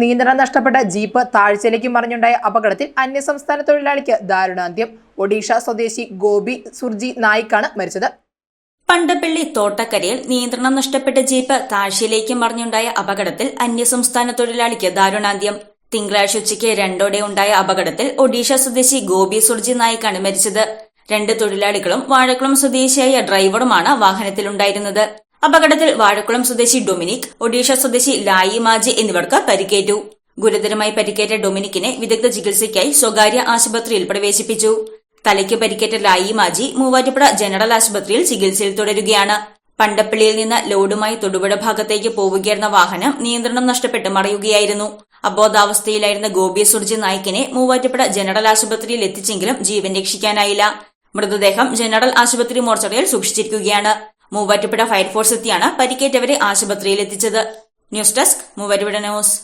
നിയന്ത്രണം നഷ്ടപ്പെട്ട ജീപ്പ് താഴ്ചയിലേക്ക് മറിഞ്ഞുണ്ടായ അപകടത്തിൽ അന്യസംസ്ഥാന തൊഴിലാളിക്ക് ദാരുണാന്ത്യം. ഒഡീഷ സ്വദേശി ഗോപി സുർജി നായിക്കാണ് മരിച്ചത്. പണ്ടപ്പള്ളി തോട്ടക്കരയിൽ നിയന്ത്രണം നഷ്ടപ്പെട്ട ജീപ്പ് താഴ്ചയിലേക്ക് മറിഞ്ഞുണ്ടായ അപകടത്തിൽ അന്യസംസ്ഥാന തൊഴിലാളിക്ക് ദാരുണാന്ത്യം. തിങ്കളാഴ്ച ഉച്ചയ്ക്ക് രണ്ടോടെ ഉണ്ടായ അപകടത്തിൽ ഒഡീഷ സ്വദേശി ഗോപി സുർജി നായിക്കാണ് മരിച്ചത്. രണ്ട് തൊഴിലാളികളും വാഴക്കുളം സ്വദേശിയായ ഡ്രൈവറുമാണ് വാഹനത്തിലുണ്ടായിരുന്നത്. അപകടത്തിൽ വാഴക്കുളം സ്വദേശി ഡൊമിനിക് ഒഡീഷ സ്വദേശി ലായി മാജി എന്നിവർക്ക് പരിക്കേറ്റു. ഗുരുതരമായി പരിക്കേറ്റ ഡൊമിനിക്കിനെ വിദഗ്ധ ചികിത്സയ്ക്കായി സ്വകാര്യ ആശുപത്രിയിൽ പ്രവേശിപ്പിച്ചു. തലയ്ക്ക് പരിക്കേറ്റ ലായി മാജി മൂവാറ്റുപുഴ ജനറൽ ആശുപത്രിയിൽ ചികിത്സയിൽ തുടരുകയാണ്. പണ്ടപ്പള്ളിയിൽ നിന്ന് ലോഡുമായി തൊടുപുഴ ഭാഗത്തേക്ക് പോവുകയായിരുന്ന വാഹനം നിയന്ത്രണം നഷ്ടപ്പെട്ട് മറയുകയായിരുന്നു. അബോധാവസ്ഥയിലായിരുന്ന ഗോപി സുർജി നായിക്കിനെ മൂവാറ്റുപുഴ ജനറൽ ആശുപത്രിയിൽ എത്തിച്ചെങ്കിലും ജീവൻ രക്ഷിക്കാനായില്ല. മൃതദേഹം ജനറൽ ആശുപത്രി മോർച്ചറിയിൽ സൂക്ഷിച്ചിരിക്കുകയാണ്. മൂവാറ്റുപുഴ ഫയർഫോഴ്സ് എത്തിയാണ് പരിക്കേറ്റവരെ ആശുപത്രിയിൽ എത്തിച്ചത്. News desk Muvattupuzha news.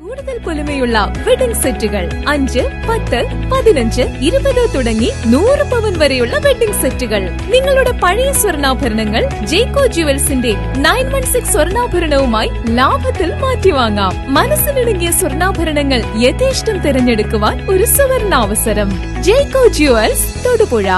കൂടുതൽ പൊലിമയുള്ള വെഡിംഗ് സെറ്റുകൾ അഞ്ച് പത്ത് പതിനഞ്ച് ഇരുപത് തുടങ്ങി നൂറ് പവൻ വരെയുള്ള വെഡിംഗ് സെറ്റുകൾ. നിങ്ങളുടെ പഴയ സ്വർണാഭരണങ്ങൾ ജേക്കോ ജുവൽസിന്റെ നയൻ വൺ സിക്സ് സ്വർണാഭരണവുമായി ലാഭത്തിൽ മാറ്റിവാങ്ങാം. മനസ്സിലിടുങ്ങിയ സ്വർണാഭരണങ്ങൾ യഥേഷ്ടം തിരഞ്ഞെടുക്കുവാൻ ഒരു സുവർണാവസരം. ജേക്കോ ജുവൽസ് തൊടുപുഴ.